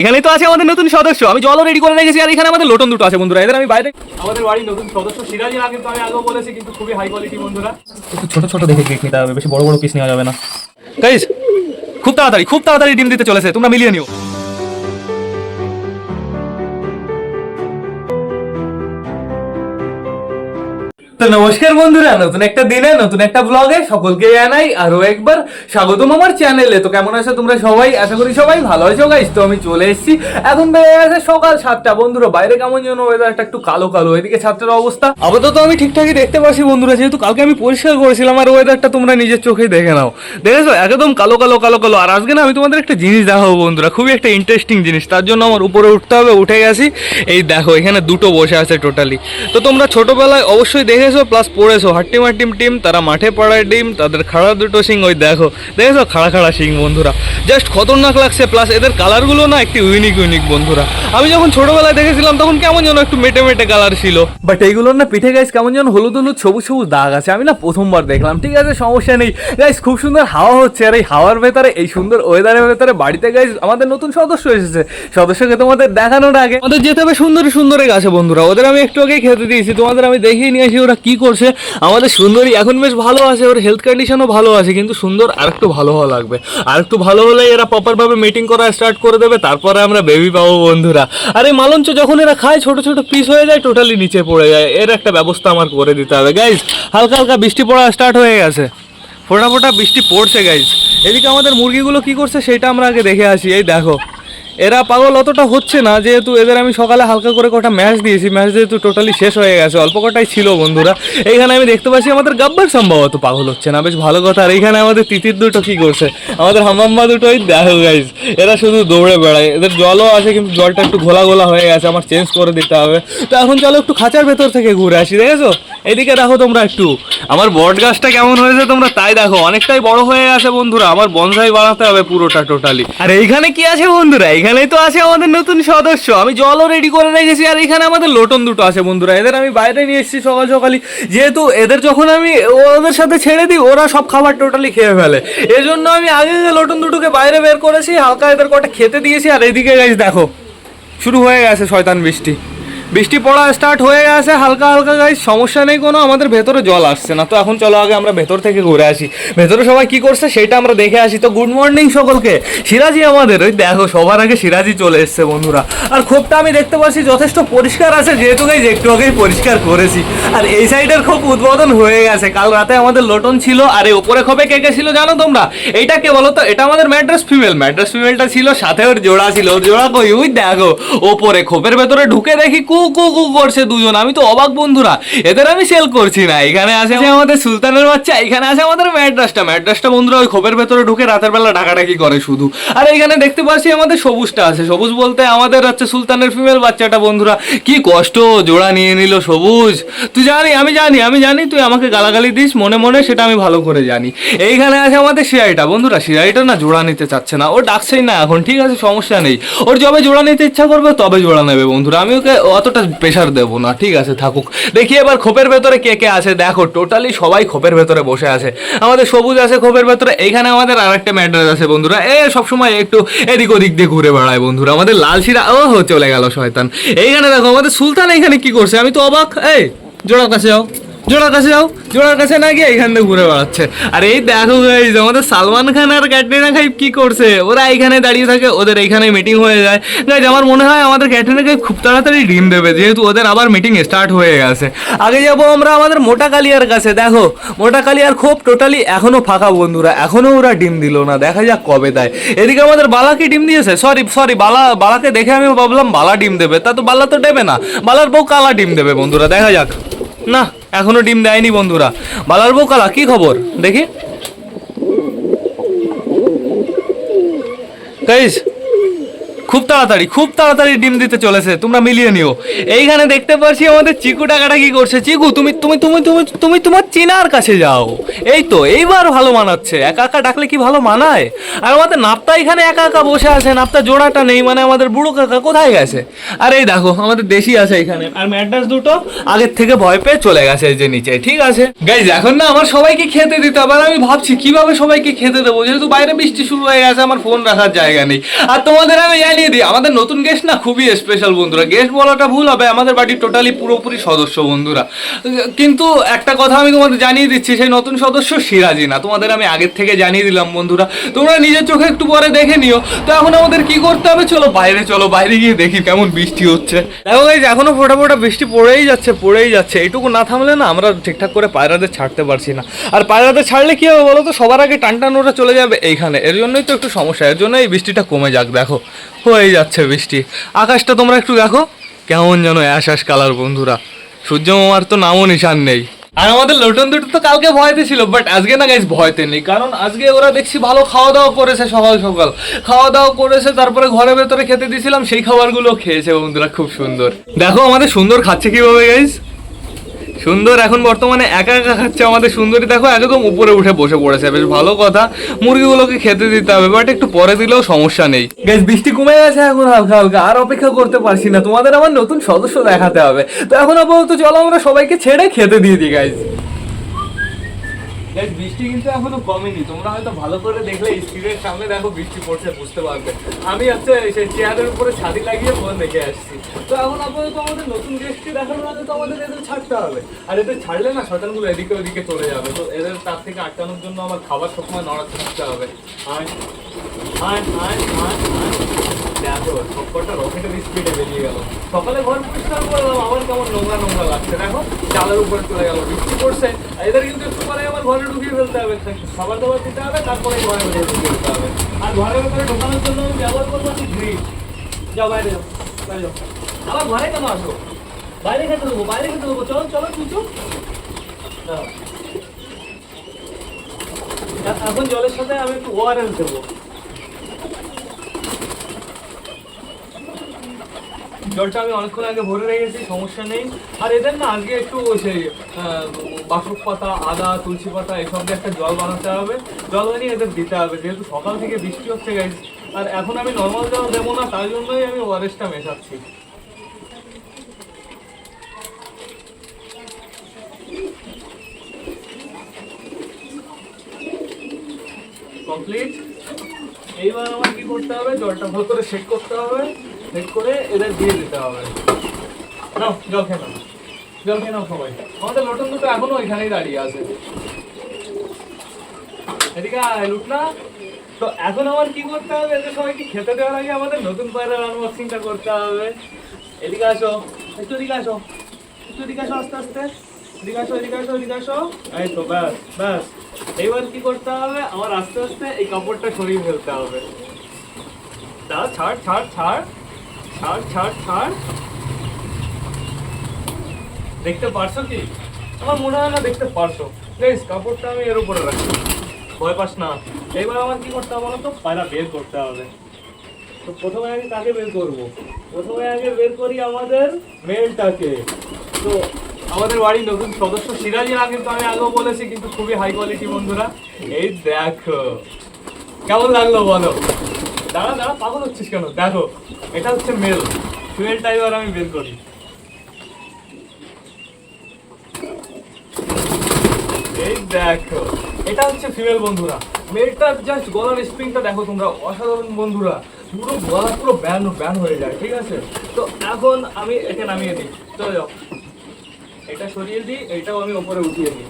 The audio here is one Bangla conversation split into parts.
এখানেই তো আছে আমাদের নতুন সদস্য। আমি জলও রেডি করে রেখেছি আর এখানে আমাদের লোটন দুটো আছে বন্ধুরা। এদের আমি বাইরে আমাদের বাড়ির নতুন সদস্য সিরাজি না কিন্তু আমি আগেও বলেছি কিন্তু খুবই হাই কোয়ালিটি বন্ধুরা। একটু ছোট ছোট দেখে কেক নিতে হবে বেশি বড় বড় পিস নেওয়া যাবে না। গাইজ খুব তাড়াতাড়ি খুব তাড়াতাড়ি ডিম দিতে চলেছে তোমরা মিলিয়ে নিও। তো নমস্কার বন্ধুরা, নতুন একটা দিনে, নতুন একটা ব্লগে সকলকে জানাই আরও একবার স্বাগতম আমার চ্যানেলে তো কেমন আছো তোমরা সবাই? আশা করি সবাই ভালো আছো গাইস তো আমি চলে এসেছি। এখন বেড়ে গেছে সকাল সাতটা। বন্ধুরা, বাইরে কেমন যেন ওয়েদারটা একটু কালো কালো। এদিকে ছাত্রের অবস্থা। আপাতত আমি ঠিকঠাকই দেখতে পাচ্ছি বন্ধুরা। যেহেতু কালকে আমি পরিষ্কার করেছিলাম, আর ওয়েদারটা তোমরা নিজের চোখেই দেখে নাও। দেখেছ? একদম কালো কালো কালো কালো। আর আজকে না, আমি তোমাদের একটা জিনিস দেখাবো বন্ধুরা। খুবই একটা ইন্টারেস্টিং জিনিস। তার জন্য আমার উপরে উঠতে হবে, উঠে গেছি। এই দেখো, এখানে দুটো বসে আছে টোটালি তো তোমরা ছোটবেলায় অবশ্যই দেখেছ? প্লাস পড়েছো। হাট্টিম হাট্টিম টিম, তারা মাঠে পড়ায় ডিম, তাদের খাড়া দুটো সিং ওই দেখো। দেখেছ? খাড়া খাড়া সিং বন্ধুরা। জাস্ট খতরনাক লাগছে। প্লাস এদের কালারগুলো না একটি ইউনিক ইউনিক বন্ধুরা। আমি যখন ছোটবেলায় দেখেছিলাম, তখন কেমন যেন একটু মেটে মেটে কালার ছিল। বাট এইগুলোর না পিঠে গাইস কেমন যেন হলুদ হলুদ, সবুজ সবুজ দাগ আছে। আমি না প্রথমবার দেখলাম। ঠিক আছে, সমস্যা নেই। গাইস খুব সুন্দর হাওয়া হচ্ছে। আর এই হাওয়ার ভেতরে, এই সুন্দর ওয়েদারের ভেতরে বাড়িতে গাইস আমাদের নতুন সদস্য এসেছে। সদস্যকে তোমাদের দেখানোর আগে। আমাদের যেতে হবে সুন্দর, সুন্দরী গাছে, বন্ধুরা। ওদের আমি একটু আগে খেতে দিয়েছি। তোমাদের আমি দেখিয়ে নিয়ে আসি, ওরা কি করছে? আমাদের সুন্দরী এখন বেশ ভালো আছে, ওর হেলথ কন্ডিশনও ভালো আছে, কিন্তু সুন্দর আরেকটু ভালো হওয়া লাগবে। আরেকটু ভালো হলে এরা প্রপারভাবে মিটিং করা স্টার্ট করে দেবে, তারপরে আমরা বেবি পাবো বন্ধুরা। আর এই মালঞ্চ, যখন এরা খায়, ছোট ছোট পিস হয়ে যায় টোটালি নিচে পড়ে যায়। এর একটা ব্যবস্থা আমার করে দিতে হবে গাইজ হালকা হালকা বৃষ্টি পড়া স্টার্ট হয়ে গেছে। ফোটা ফোটা বৃষ্টি পড়ছে গাইজ এদিকে আমাদের মুরগিগুলো কি করছে, সেটা আমরা আগে দেখে আসি। এই দেখো। এরা পাগল, অতটা হচ্ছে না, যেহেতু এদের আমি সকালে হালকা করে কটা ম্যাচ দিয়েছি, ম্যাচ যেহেতু টোটালি শেষ হয়ে গেছে, অল্প কটাই ছিল বন্ধুরা। এইখানে আমি দেখতে পাচ্ছি আমাদের গাব্বার সম্ভবত পাগল হচ্ছে না, বেশ ভালো কথা। আর এইখানে আমাদের তিতির দুটো কি করছে? আমাদের হামাম্মা দুটোই দেখো গাইজ এরা শুধু দৌড়ে বেড়ায়। এদের জলও আছে কিন্তু জলটা একটু ঘোলা ঘোলা হয়ে গেছে, আমার চেঞ্জ করে দিতে হবে। তো এখন চলো একটু খাঁচার ভেতর থেকে ঘুরে আসি, দেখেছ? এদিকে দেখো তোমরা একটু। আমার বট গাছটা কেমন হয়েছে তোমরা তাই দেখো। অনেকটাই বড় হয়ে গেছে বন্ধুরা। আমার বনসাই বানাতে হবে পুরোটা টোটালি আর এইখানে কি আছে বন্ধুরা? এখানেই তো আছে আমাদের নতুন সদস্য। আমি জলও রেডি করে রেখেছি, আর এখানে আমাদের লোটন দুটো আছে বন্ধুরা। এদের আমি বাইরে নিয়ে এসেছি সকাল সকালই। যেহেতু এদের যখন আমি ওদের সাথে ছেড়ে দিই, ওরা সব খাবার টোটালি খেয়ে ফেলে। এই জন্য আমি আগে লোটন দুটোকে বাইরে বের করেছি, হালকা এদের কটা খেতে দিয়েছি। আর এদিকে গাইজ দেখো, শুরু হয়ে গেছে শয়তান বৃষ্টি। বৃষ্টি পড়া স্টার্ট হয়ে গেছে, হালকা হালকা গাই সমস্যা নেই কোনো, আমাদের ভেতরে জল আসছে না। তো এখন চলো আগে আমরা ভেতর থেকে ঘুরে আসি। ভেতরে সবাই কি করছে সেটা আমরা দেখে আসি। তো গুড মর্নিং সকলকে। সিরাজি আমাদের, ওই দেখো, সবার আগে সিরাজি চলে এসছে বন্ধুরা। আর খোপটা আমি দেখতে পাচ্ছি, যথেষ্ট পরিষ্কার আছে, যেহেতু গাইজ একটু আগেই পরিষ্কার করেছি। আর এই সাইডের খুব উদ্বোধন হয়ে গেছে। কাল রাতে আমাদের লোটন ছিল, আর এই ওপরে খোপে কে কে ছিল জানো তোমরা? এইটা কে বলো তো এটা আমাদের ম্যাড্রাস ফিমেল ম্যাড্রাস ফিমেলটা ছিল, সাথে ওর জোড়া ছিল। ওর জোড়া কই? ওই দেখো, ওপরে খোপের ভেতরে ঢুকে দেখি কু কু কু করছে দুজন। আমি তো অবাক বন্ধুরা। এদের আমি সেল করছি না। এখানে আছে আমাদের সুলতানের বাচ্চা এখানে আছে আমাদের ম্যাড্রাসটা। ম্যাড্রাসটা বন্ধুরা ওই খোপের ভেতরে ঢুকে রাতের বেলা ডাকাডাকি করে শুধু। আর এখানে দেখতে পাচ্ছি আমাদের সবুজটা আছে। সবুজ বলতে আমাদের হচ্ছে সুলতানের ফিমেল বাচ্চাটা বন্ধুরা। কি কষ্ট জোড়া নিয়ে নিল সবুজ। তুই জানি আমি জানি আমি জানি তুই আমাকে গালাগালি দিস মনে মনে সেটা আমি ভালো করে জানি। এইখানে আছে আমাদের সিআইটা বন্ধুরা সিআইটা না জোড়া নিতে চাচ্ছে না। ও ডাকছেই না এখন ঠিক আছে সমস্যা নেই। ওর যবে জোড়া নিতে ইচ্ছা করবে তবে জোড়া নেবে বন্ধুরা। আমি ওকে অতটা প্রেশার দেবো না, ঠিক আছে, থাকুক। দেখি এবার খোপের ভেতরে কে কে আছে। দেখো টোটালি সবাই খোপের ভেতরে বসে আছে। আমাদের সবুজ আছে খোপের ভেতরে এখানে আমাদের আরেকটা ম্যাড্রাস আছে বন্ধুরা। এ, সবসময় একটু এদিক ওদিক দিয়ে ঘুরে বেড়ায় বন্ধুরা। আমাদের লাল শিরা ও চলে গেল শয়তান। এইখানে দেখো, আমাদের সুলতান এখানে কি করছে? আমি তো অবাক। এই, জোড়ার কাছে যাও। জোড়ার কাছে যাও, জোড়ার কাছে না গিয়ে এখান থেকে ঘুরে বেড়াচ্ছে। আর এই দেখো গাইজ আমাদের সালমান খান আর ক্যাটরিনা কাইফ কি করছে? ওরা এখানে দাঁড়িয়ে থাকে, ওদের এখানে মিটিং হয়ে যায়। গাইজ আমার মনে হয় আমাদের ক্যাটরিনা কাইফ খুব তাড়াতাড়ি ডিম দেবে, যেহেতু ওদের আবার মিটিং স্টার্ট হয়ে গেছে। আগে যাব আমরা আমাদের মোটা কালিয়ার কাছে, দেখো। মোটা কালিয়ার খুব টোটালি এখনও ফাঁকা বন্ধুরা, এখনও ওরা ডিম দিল না, দেখা যাক কবে দেয়। এদিকে আমাদের বালাকে ডিম দিয়েছে? সরি সরি বালা, বালাকে দেখে আমি ভাবলাম বালা ডিম দেবে, তা তো বালা তো দেবে না। বালার বউ কালা ডিম দেবে বন্ধুরা, দেখা যাক। না এখনও ডিম দেয়নি বন্ধুরা। বালার বোকালা কি খবর? দেখি। গাইস খুব তাড়াতাড়ি খুব তাড়াতাড়ি ডিম দিতে চলেছে, তোমরা মিলিয়ে নিও। এইখানে দেখতে পাচ্ছি আমাদের চিকু টাকাটা কি করছে? চিকু, তুমি তুমি তুমি তুমি তুমি তোমার চিনার কাছে যাও। এই তো, এইবার ভালো মানাচ্ছে। একা একা ডাকলে কি ভালো মানায়? আর আমাদের নাপ্তা এখানে একা একা বসে আছে, নাপ্তা জোড়াটা নেই মানে আমাদের বুড়ো কাকা কোথায় গেছে? আর এই দেখো, আমাদের দেশি আছে এখানে। আর ম্যাড্রাস দুটো আগের থেকে ভয় পেয়ে চলে গেছে এই যে নিচে, ঠিক আছে? গাইজ এখন না আমার সবাইকে খেতে দিতে হবে, আর আমি ভাবছি কীভাবে সবাইকে খেতে দেবো? যেহেতু বাইরে বৃষ্টি শুরু হয়ে গেছে, আমার ফোন রাখার জায়গা নেই। আর তোমাদের আমি জানি জানিয়ে দিই, আমাদের নতুন গেস্ট না খুবই স্পেশাল বন্ধুরা। গেস্ট বলাটা ভুল হবে, আমাদের বাড়ির টোটালি পুরোপুরি সদস্য বন্ধুরা। কিন্তু একটা কথা আমি তোমাদের জানিয়ে দিচ্ছি, সেই নতুন সদস্য সিরাজি না। তোমাদের আমি আগের থেকে জানিয়ে দিলাম বন্ধুরা। তোমরা নিজের চোখে একটু পরে দেখে নিও। তো এখন আমাদের কি করতে হবে? চলো বাইরে চলো বাইরে গিয়ে দেখি কেমন বৃষ্টি হচ্ছে। দেখো গাইজ এখনও ফোটা ফোটা বৃষ্টি পড়েই যাচ্ছে পড়েই যাচ্ছে। এটুকু না থামলে না আমরা ঠিকঠাক করে পায়রাদের ছাড়তে পারছি না। আর পায়রাদের ছাড়লে কি হবে বলো তো? সবার আগে টান টান ওরা চলে যাবে এইখানে। এর জন্যই তো একটু সমস্যা, এর জন্য এই বৃষ্টিটা কমে যাক, দেখো। হয়ে যাচ্ছে বৃষ্টি। আকাশটা তোমরা একটু দেখো। কেমন যেন অ্যাশ অ্যাশ কালার বন্ধুরা। সূর্য মামার তো নামও নিশান নেই। আর আমাদের লোটন দুটো তো কালকে ভয়তে ছিল বাট আজকে না গাইজ ভয়তে নেই। কারণ আজকে ওরা দেখছি ভালো খাওয়া দাওয়া করেছে সকাল সকাল। খাওয়া দাওয়া করেছে, তারপরে ঘরের ভেতরে খেতে দিয়েছিলাম, সেই খাবারগুলো খেয়েছে বন্ধুরা, খুব সুন্দর। দেখো আমাদের সুন্দর খাচ্ছে কীভাবে গাইজ সুন্দর, এখন বর্তমানে একা একা খাচ্ছে আমাদের সুন্দরী। দেখো, একদম উপরে উঠে বসে পড়েছে। বেশ ভালো কথা। মুরগিগুলোকে খেতে দিতে হবে বাট একটু পরে দিলেও সমস্যা নেই। গ্যাস বৃষ্টি কমে গেছে এখন হালকা হালকা, আর অপেক্ষা করতে পারছি না। তোমাদের আমার নতুন সদস্য দেখাতে হবে। তো এখন আপাতত চলো, আমরা সবাইকে ছেড়ে খেতে দিয়ে দিই গাইজ গাইজ বৃষ্টি কিন্তু এখনও কমেনি। তোমরা হয়তো ভালো করে দেখলে স্ক্রিনের সামনে দেখো বৃষ্টি পড়ছে, বুঝতে পারবে। আমি হচ্ছে সেই চেয়ারের উপরে ছাদি লাগিয়ে ফোন দেখে আসছি। তো এখন আপাতত আমাদের নতুন গেস্টকে দেখানোর আগে তো আমাদের এদের ছাড়তে হবে। আর এদের ছাড়লে না শয়তানগুলো এদিকে ওদিকে চলে যাবে। তো এদের তার থেকে আটকানোর জন্য আমার খাবার সবসময় নড়াতে থাকতে হবে। আয় আয় আয় আয়। রকেটের স্পিডে বেরিয়ে গেল। সকালে ঘর পরিষ্কার করলাম আবার কেমন নোংরা নোংরা লাগছে। দেখো চালের উপরে চলে গেল, বৃষ্টি পড়ছে। এদের কিন্তু একটু পরে আমার ঘরে ঢুকিয়ে ফেলতে হবে। খাবার দাবার দিতে হবে, তারপরে ঘরে হবে। আর ঘরের ভেতরে ঢোকানোর জন্য আমি ব্যবহার করব হচ্ছে গ্রিল বাইরে যাও, বাইরে আবার ঘরে কেন আসো? বাইরে খেতে দেবো, বাইরে খেতে দেবো। চলো চলো কিছু এখন জলের সাথে আমি একটু ওআরএস দেবো জলটা আমি অনেকক্ষণ আগে ভরে রেখেছি, সমস্যা নেই। আর এদের না আজকে একটু সেই বাসক পাতা, আদা, তুলসী পাতা, এসব দিয়ে একটা জল বানাতে হবে। জল বানিয়ে এদের দিতে হবে, যেহেতু সকাল থেকে বৃষ্টি হচ্ছে গাইজ আর এখন আমি নর্মাল জল দেবো না তার জন্যই আমি ওয়ারেসটা মেশাচ্ছি। কমপ্লিট এইবার আমার কি করতে হবে? জলটা ভালো করে সেট করতে হবে। সেট করে এদের দিয়ে দিতে হবে। নাও, জল খেয়ে নাও। জল খেয়ে নাও সবাই। আমাদের লটন দুটো এখনও এখানেই দাঁড়িয়ে আছে। এদিকে লুটনা। তো এখন আমার কি করতে হবে? এদের সবাইকে খেতে দেওয়ার আগে আমাদের নতুন পায়রার আনবক্সিংটা করতে হবে। এদিকে আসো, একটু এদিকে আসো। একটু এদিকে আসো আস্তে আস্তে। এদিকে আসো এদিকে আসো এদিকে আসো। এই তো, ব্যাস ব্যাস। এইবার কি করতে হবে? আমার আস্তে আস্তে এই কাপড়টা সরিয়ে ফেলতে হবে। দাঁড়া ছাড় ছাড় ছাড়। ছাড় ছাড় ছাড়। দেখতে পারছ কি? আমার মনে হয় না দেখতে পারছ। প্লিজ কাপড়টা আমি এর উপরে রাখি ভয় পাস না। এবার আমার কি করতে হবে তো? পায়রা বের করতে হবে। তো প্রথমে আগে কাকে বের করব? প্রথমে আগে বের করি আমাদের মেলটাকে। তো আমাদের বাড়ির নতুন সদস্য সিরাজি না কিন্তু আমি আগেও বলেছি, কিন্তু খুবই হাই কোয়ালিটি বন্ধুরা। এই দেখো। কেমন লাগল বলো? দাঁড়া দাঁড়া, পাগল হচ্ছিস কেন? দেখো, এটা হচ্ছে মেল ফিমেলটা এবার আমি বের করি। এই দেখো, এটা হচ্ছে ফিমেল বন্ধুরা। মেলটার জাস্ট গলার স্প্রিংটা দেখো তোমরা, অসাধারণ বন্ধুরা। পুরো গলা, পুরো ব্যান ব্যান হয়ে যায়, ঠিক আছে? তো এখন আমি এটা নামিয়ে দিই। চলে যাও। এটা সরিয়ে দিই, এটাও আমি ওপরে উঠিয়ে দিই।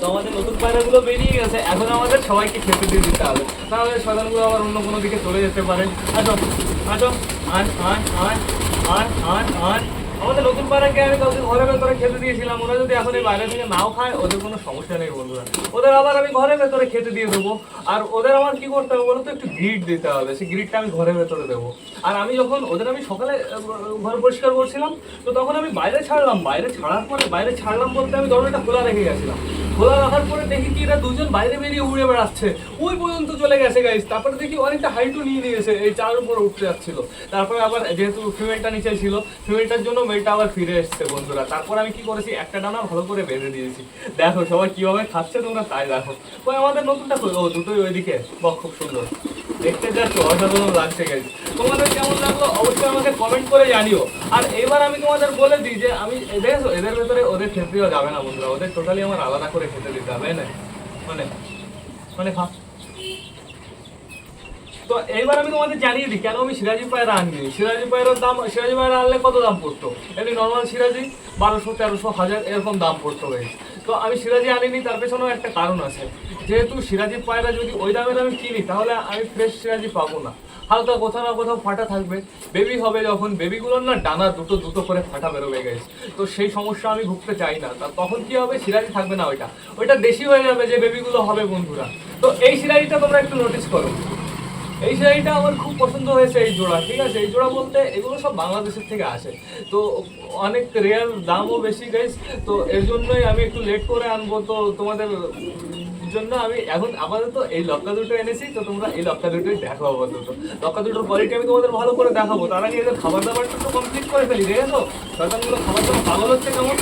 তো আমাদের নতুন পায়রাগুলো বেরিয়ে গেছে। এখন আমাদের সবাইকে খেতে দিয়ে দিতে হবে। তাহলে শয়তানগুলো আবার অন্য কোনো দিকে চলে যেতে পারে। আসো আসো আন আন আন আন আন আন আমাদের নতুন পায়রাকে আমি কাউকে ঘরের ভেতরে খেতে দিয়েছিলাম। ওরা যদি এখন এই বাইরে থেকে নাও খায়, ওদের কোনো সমস্যা নেই বন্ধুরা। ওদের আবার আমি ঘরের ভেতরে খেতে দিয়ে দেবো। আর ওদের আমার কি করতে হবে বলতো? একটু গ্রিড দিতে হবে। সেই গ্রিডটা আমি ঘরে ভেতরে দেবো। আর আমি যখন, ওদের আমি সকালে ঘর পরিষ্কার করছিলাম, তো তখন আমি বাইরে ছাড়লাম। বাইরে ছাড়ার পরে, বাইরে ছাড়লাম বলতে আমি দরজাটা খোলা রেখে গেছিলাম। খোলা রাখার পরে দেখি কি এরা দুজন বাইরে বেরিয়ে উড়ে বেড়াচ্ছে। ওই পর্যন্ত চলে গেছে গাইস তারপরে দেখি অনেকটা হাইটও নিয়ে নিয়েছে। এই চার উপরে উঠতে যাচ্ছিল। তারপরে আবার যেহেতু ফিমেলটা নিচে ছিল ফিমেলটার জন্য মেয়েটা আবার ফিরে এসছে, বন্ধুরা। তারপর আমি কি করেছি? একটা ডানা ভালো করে বেঁধে দিয়েছি। দেখো, সবাই কীভাবে খাচ্ছে তোমরা তাই দেখো। ওই আমাদের নতুনটা? ও, দুটোই ওইদিকে। বাহ, খুব সুন্দর। দেখতে যাচ্ছ অসাধারণ লাগছে গাইস তোমাদের কেমন লাগল? অবশ্যই আমাকে কমেন্ট করে জানিও। আর এবার আমি তোমাদের বলে দিই যে, আমি এদের এদের ভেতরে ওদের দেওয়া যাবে না, বন্ধুরা। ওদের টোটালি আমার আলাদা করে খেতে দিতে হবে না? মানে মানে খা তো এইবার আমি তোমাদের জানিয়ে দিই, কেন আমি সিরাজি পায়রা আনি সিরাজি পায়রার দাম, সিরাজি পায়রা আনলে কত দাম পড়তো? এমনি নর্মাল সিরাজি বারোশো, তেরোশো, হাজার এরকম দাম পড়তো গাইস তো আমি সিরাজি আনিনি, তার পেছনেও একটা কারণ আছে। যেহেতু সিরাজি পায়রা যদি ওই দামের আমি কিনি, তাহলে আমি ফ্রেশ সিরাজি পাবো না। হালকা কোথাও না কোথাও ফাটা থাকবে। বেবি হবে যখন বেবিগুলোর না ডানা দুটো দুটো করে ফাটা বেরোবে গেছে তো সেই সমস্যা আমি ভুগতে চাই না। তা তখন কি হবে? সিরাজি থাকবে না ওইটা। ওইটা দেশি হয়ে যাবে যে বেবিগুলো হবে, বন্ধুরা। তো এই সিরাজিটা তোমরা একটু নোটিস করো। এই শাড়িটা আমার খুব পছন্দ হয়েছে এই জোড়া, ঠিক আছে? এই জোড়া বলতে এগুলো সব বাংলাদেশের থেকে আসে। তো অনেক রেয়ার দামও বেশি গাইস তো এর জন্যই আমি একটু লেট করে আনব। তো তোমাদের জন্য আমি এখন আপাতত এই লক্কা দুটো এনেছি। তো তোমরা এই লক্কা দুটোই দেখো আপাতত। লক্কা দুটোর কোয়ালিটি আমি তোমাদের ভালো করে দেখাবো। তার আগে এদের খাবার দাবারটা তো কমপ্লিট করে ফেলি দেখেছ শয়তানগুলো খাবার দাবার পাগল হচ্ছে কেমন।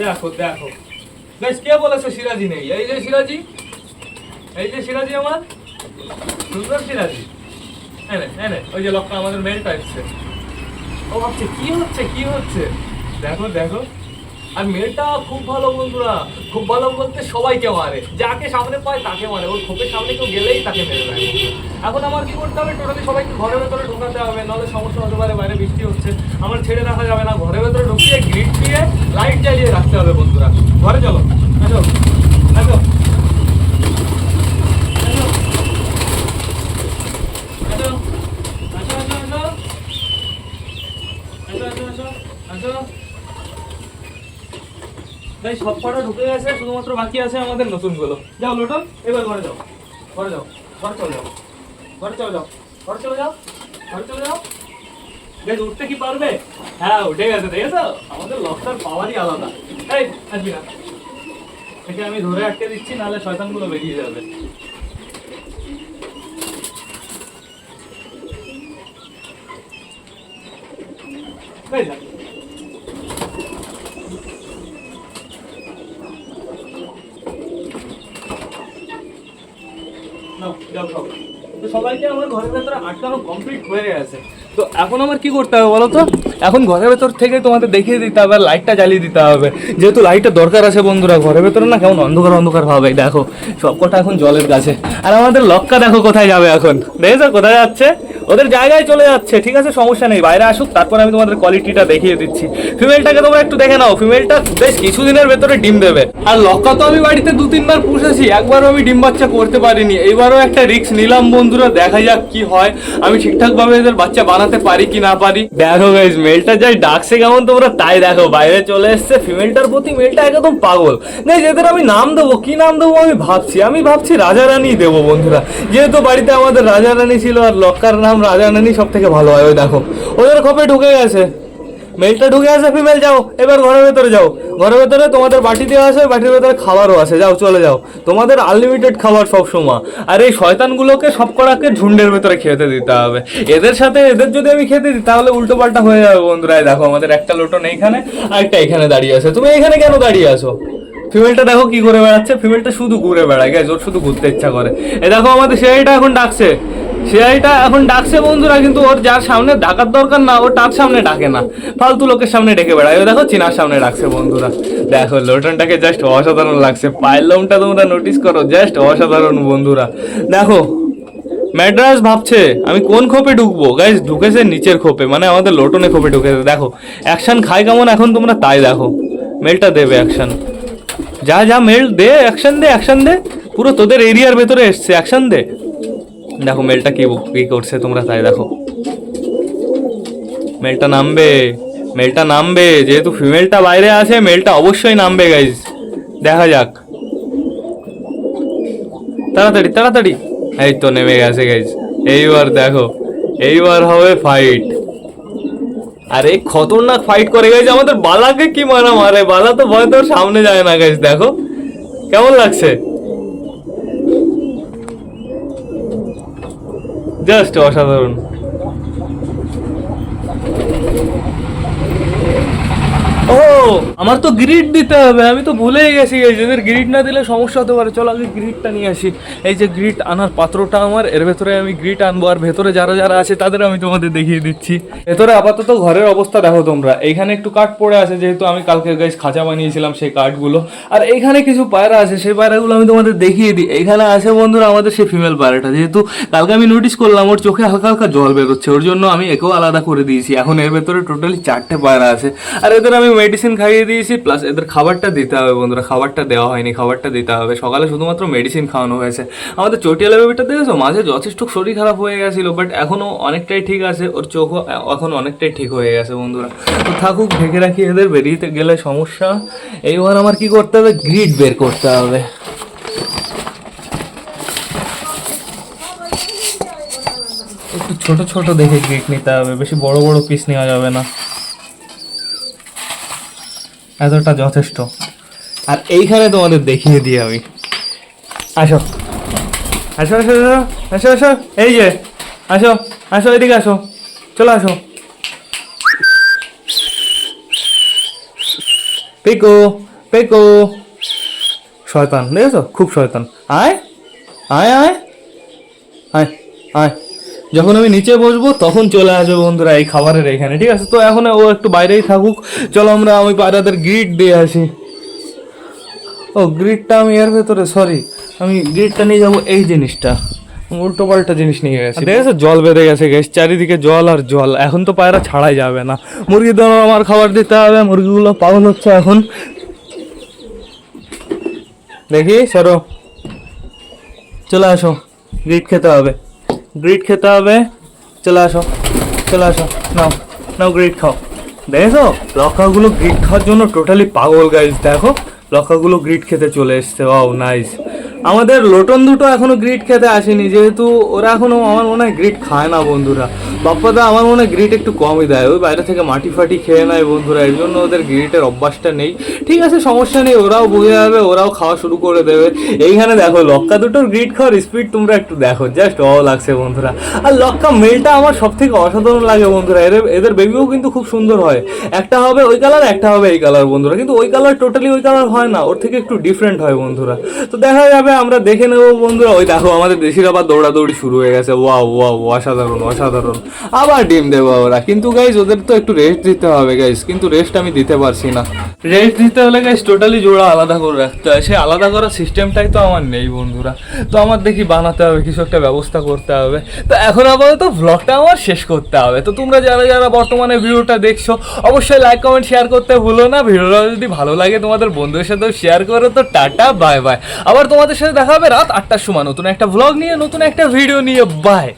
দেখো দেখো। গাইস কে বলেছে সিরাজি নেই? এই যে সিরাজি এই যে সিরাজি আমার, সুন্দর সিরাজি এনে এনে ওই যে লক্ষ্য আমাদের মেলটা এসছে ও ভাবছে, কি হচ্ছে কি হচ্ছে? দেখো দেখো। আর মেয়েটা খুব ভালো বন্ধুরা, খুব ভালো বলতে সবাইকে মারে। যাকে সামনে পায় তাকে মারে। ওর খোপের সামনে কেউ গেলেই তাকে মেরে দেয়। এখন আমার কি করতে হবে? টোটালি সবাইকে ঘরের ভেতরে ঢোকাতে হবে, নাহলে সমস্যা হতে পারে, বাইরে বৃষ্টি হচ্ছে। আমার ছেড়ে রাখা যাবে না। ঘরের ভেতরে ঢুকিয়ে গ্রিট দিয়ে লাইট জ্বালিয়ে রাখতে হবে বন্ধুরা। ঘরে চলো আসো ভাই, সব কটা ঢুকে গেছে, শুধুমাত্র বাকি আছে আমাদের নতুনগুলো যাও লোটন এবার ঘরে যাও। ঘরে যাও, ঘরে চলে যাও। ঘরে চলে যাও, ঘরে চলে যাও, ঘরে চলে যাও। বেশ, উঠতে কি পারবে? হ্যাঁ উঠে গেছে, দেখেছ? আমাদের লকটার পাওয়ারই আলাদা। এই, আসবি না। একে আমি ধরে আটকে দিচ্ছি, নাহলে শয়তানগুলো বেরিয়ে যাবে। এই যা। নাও, যাও খাও। তো সবাইকে আমার ঘরের ভেতরে আটকানো কমপ্লিট হয়ে গেছে। তো এখন আমার কি করতে হবে বলো তো? এখন ঘরের ভেতর থেকে তোমাদের দেখিয়ে দিতে হবে লাইটটা জ্বালিয়ে দিতে হবে। যেহেতু লাইটটা দরকার আছে বন্ধুরা, ঘরের ভেতরে না কেমন অন্ধকার অন্ধকার ভাবে। দেখো, সবকটা এখন জলের কাছে আর আমাদের লক্কা দেখো কোথায় যাবে এখন। দেখেছ কোথায় যাচ্ছে? ওদের জায়গায় চলে যাচ্ছে, ঠিক আছে? সমস্যা নেই, বাইরে আসুক, তারপর আমি তোমাদের কোয়ালিটিটা দেখিয়ে দিচ্ছি। ফিমেলটাকে তোমরা একটু দেখে নাও। ফিমেলটা বেশ কিছুদিনের ভেতরে ডিম দেবে। আর লক্কা তো আমি বাড়িতে দু, তিনবার পুষেছি, একবারও আমি ডিম বাচ্চা করতে পারিনি। এইবারও একটা রিস্ক নিলাম বন্ধুরা, দেখা যাক কি হয়। আমি ঠিকঠাক ভাবে এদের বাচ্চা বানাতে পারি কি না পারি? দেখো গাইজ মেলটা যাই ডাকছে কেমন তোমরা তাই দেখো, বাইরে চলে এসছে ফিমেলটার প্রতি মেলটা একদম পাগল। গাইজ এদের আমি নাম দেবো, কি নাম দেবো আমি ভাবছি আমি ভাবছি রাজা রানী দেবো বন্ধুরা। যেহেতু বাড়িতে আমাদের রাজা রানী ছিল আর লক্কার নাম রাজা রানী সব থেকে ভালো হয়, ওই দেখো। ওদের খপে ঢুকে গেছে। মেলটা ঢুকে আছে ফিমেল যাও। এবার ঘরের ভেতরে যাও। ঘরের ভেতরে তোমাদের বাটি দেওয়া আছে বাটির ভেতরে খাবারও আছে। যাও, চলে যাও। তোমাদের আনলিমিটেড খাবার সবসময়। আর এই শয়তানগুলোকে সব কটাকে ঝুন্ডের ভেতরে খেতে দিতে হবে। এদের সাথে এদের যদি আমি খেতে দিই, তাহলে উল্টো পাল্টা হয়ে যাবে, বন্ধুরা। দেখো, আমাদের একটা লোটন এইখানে আর একটা এখানে দাঁড়িয়ে আছে। তুমি এখানে কেন দাঁড়িয়ে আছো? ফিমেলটা দেখো কি করে বেড়াচ্ছে। ফিমেলটা শুধু ঘুরে বেড়ায় গেছে ওর শুধু ঘুরতে ইচ্ছা করে। এ দেখো, আমাদের সেআইটা এখন ডাকছে। সেআইটা এখন ডাকছে বন্ধুরা, কিন্তু ওর যার সামনে ডাকার দরকার না, ও তার সামনে ডাকে না। ফালতু লোকের সামনে ডেকে বেড়ায়। ও দেখো, চিনার সামনে ডাকছে বন্ধুরা। দেখো, লোটনটাকে জাস্ট অসাধারণ লাগছে। পায়ের লোমটা তোমরা নোটিস করো জাস্ট অসাধারণ বন্ধুরা। দেখো, ম্যাড্রাস ভাবছে, আমি কোন খোপে ঢুকবো? গাইজ ঢুকেছে নিচের খোপে মানে আমাদের লোটনে খোপে ঢুকেছে। দেখো অ্যাকশন খায় কেমন, এখন তোমরা তাই দেখো। মেলটা দেবে অ্যাকশন যা যা মেল দে অ্যাকশন দে অ্যাকশন দে। পুরো তোদের এরিয়ার ভেতরে এসছে অ্যাকশন দে। দেখো মেলটা কি কি করছে তোমরা তাই দেখো। মেলটা নামবে মেলটা নামবে, যেহেতু ফিমেলটা বাইরে আছে, মেলটা অবশ্যই নামবে গাইজ দেখা যাক। তাড়াতাড়ি তাড়াতাড়ি। এই তো নেমে গেছে গাইজ এইবার দেখো, এইবার হবে ফাইট আরে, খতরনাক ফাইট করে গেছে আমাদের বালাকে কি মারা মারে বালা তো ভয়, তোর সামনে যায় না গাইজ দেখো। কেমন লাগছে? জাস্ট অসাধারণ ও, আমার তো গ্রিড দিতে হবে, আমি তো ভুলেই গেছি এদের গ্রিড না দিলে সমস্যা হতে পারে। চলো আগে গ্রিডটা নিয়ে আসি। এই যে গ্রিড আনার পাত্রটা আমার, এর ভেতরে আমি গ্রিড আনব, আর ভেতরে যারা যারা আছে তাদের আমি তোমাদের দেখিয়ে দিচ্ছি। ভেতরে আপাতত ঘরের অবস্থা দেখো তোমরা। এইখানে একটু কাঠ পড়ে আছে, যেহেতু আমি কালকে গাইস খাঁচা বানিয়েছিলাম সেই কাঠগুলো আর এইখানে কিছু পায়রা আছে, সেই পায়রাগুলো আমি তোমাদের দেখিয়ে দিই। এইখানে আছে বন্ধুরা আমাদের সেই ফিমেল পায়রাটা। যেহেতু কালকে আমি নোটিস করলাম, ওর চোখে হালকা হালকা জল বেরোচ্ছে, ওর জন্য আমি একেও আলাদা করে দিয়েছি। এখন এর ভেতরে টোটালি চারটে পায়রা আছে। আর এদের আমি মেডিসিন খাইয়ে দিয়েছি প্লাস এদের খাবারটা দিতে হবে বন্ধুরা, খাবারটা দেওয়া হয়নি, খাবারটা দিতে হবে। সকালে শুধুমাত্র মেডিসিন খাওয়ানো হয়েছে। আমাদের চটিয়ালা বেবিটা দেখেছ? মাঝে যথেষ্ট শরীর খারাপ হয়ে গেছিল বাট এখনও অনেকটাই ঠিক আছে। ওর চোখও এখন অনেকটাই ঠিক হয়ে গেছে বন্ধুরা। তো থাকুক, ঢেকে রাখি এদের বেরিয়ে গেলে সমস্যা। এইবার আমার কি করতে হবে? গ্রিড বের করতে হবে। একটু ছোট ছোট দেখে গ্রিট নিতে হবে, বেশি বড় বড় পিস নেওয়া যাবে না। এতটা যথেষ্ট। আর এইখানে তোমাদের দেখিয়ে দিই আমি। আসো। আসো আসো আসো আসো এই যে, আসো আসো, এদিকে আসো, চলো আসো। পেকো পেকো। শয়তান, দেখেছ? খুব শয়তান। আয় আয় আয়। আয় আয়। যখন আমি নিচে বসবো, তখন চলে আসবে বন্ধুরা এই খাবারের এখানে, ঠিক আছে? তো এখন ও একটু বাইরেই থাকুক। চলো আমরা, আমি পায়রাদের গ্রিড দিয়ে আসি। ও গ্রিডটা আমি এর ভেতরে সরি আমি গ্রিডটা নিয়ে যাব এই জিনিসটা। উল্টো পাল্টা জিনিস নিয়ে গেছি। দেখেছ জল বেঁধে গেছে গ্যাস চারিদিকে জল আর জল। এখন তো পায়রা ছাড়াই যাবে না। মুরগি তো আমার খাবার দিতে হবে, মুরগিগুলো পাগল হচ্ছে এখন। দেখি, সরো। চলে আসো গ্রিড খেতে হবে। গ্রিড খেতে হবে। চলে আসো চলে আসো। নাও নাও গ্রিড খাও। দেখেছ? লক্ষাগুলো গ্রিড খাওয়ার জন্য টোটালি পাগল গাইজ দেখো? লক্ষাগুলো গ্রিড খেতে চলে এসছে। ও নাইস আমাদের লোটন দুটো এখনও গ্রিড খেতে আসেনি, যেহেতু ওরা এখনও আমার মনে হয় গ্রিড খায় না বন্ধুরা। বাপ্পাদা আমার মনে হয় গ্রিড একটু কমই দেয়, ওই বাইরে থেকে মাটি ফাটি খেয়ে নেয় বন্ধুরা এই জন্য ওদের গ্রিটের অভ্যাসটা নেই। ঠিক আছে, সমস্যা নেই, ওরাও বুঝে যাবে, ওরাও খাওয়া শুরু করে দেবে। এইখানে দেখো, লক্কা দুটোর গ্রিড খাওয়ার স্পিড তোমরা একটু দেখো জাস্ট অ লাগছে বন্ধুরা। আর লক্কা মেলটা আমার সব থেকে অসাধারণ লাগে বন্ধুরা, এদের এদের বেবিও কিন্তু খুব সুন্দর হয়। একটা হবে ওই কালার একটা হবে এই কালার বন্ধুরা, কিন্তু ওই কালার টোটালি ওই কালার হয় না, ওর থেকে একটু ডিফারেন্ট হয় বন্ধুরা। তো দেখা যাবে আমরা দেখে নেব বন্ধুরা। ওই দেখো, আমাদের দেশির আবার দৌড়াদৌড়ি শুরু হয়ে গেছে। ওয়াও ওয়াও, অসাধারণ অসাধারণ। আবার ডিম দেবো ওরা কিন্তু গাইজ ওদের তো একটু রেস্ট দিতে হবে গাইজ কিন্তু রেস্ট আমি দিতে পারছি না। রেস্ট দিতে হলে গাইজ টোটালি জোড়া আলাদা করে রাখতে হয়। সেই আলাদা করার সিস্টেমটাই তো আমার নেই বন্ধুরা। তো আমার দেখি বানাতে হবে, কিছু একটা ব্যবস্থা করতে হবে। তো এখন আপাতত ভ্লগটা আমার শেষ করতে হবে। তো তোমরা যারা যারা বর্তমানে ভিডিওটা দেখছ, অবশ্যই লাইক কমেন্ট শেয়ার করতে ভুলো না। ভিডিওটা যদি ভালো লাগে তোমাদের বন্ধুদের সাথেও শেয়ার করো। তো টাটা বাই বাই আবার তোমাদের সাথে দেখা হবে রাত আটটার সময়। নতুন একটা ভ্লগ নিয়ে, নতুন একটা ভিডিও নিয়ে। বাই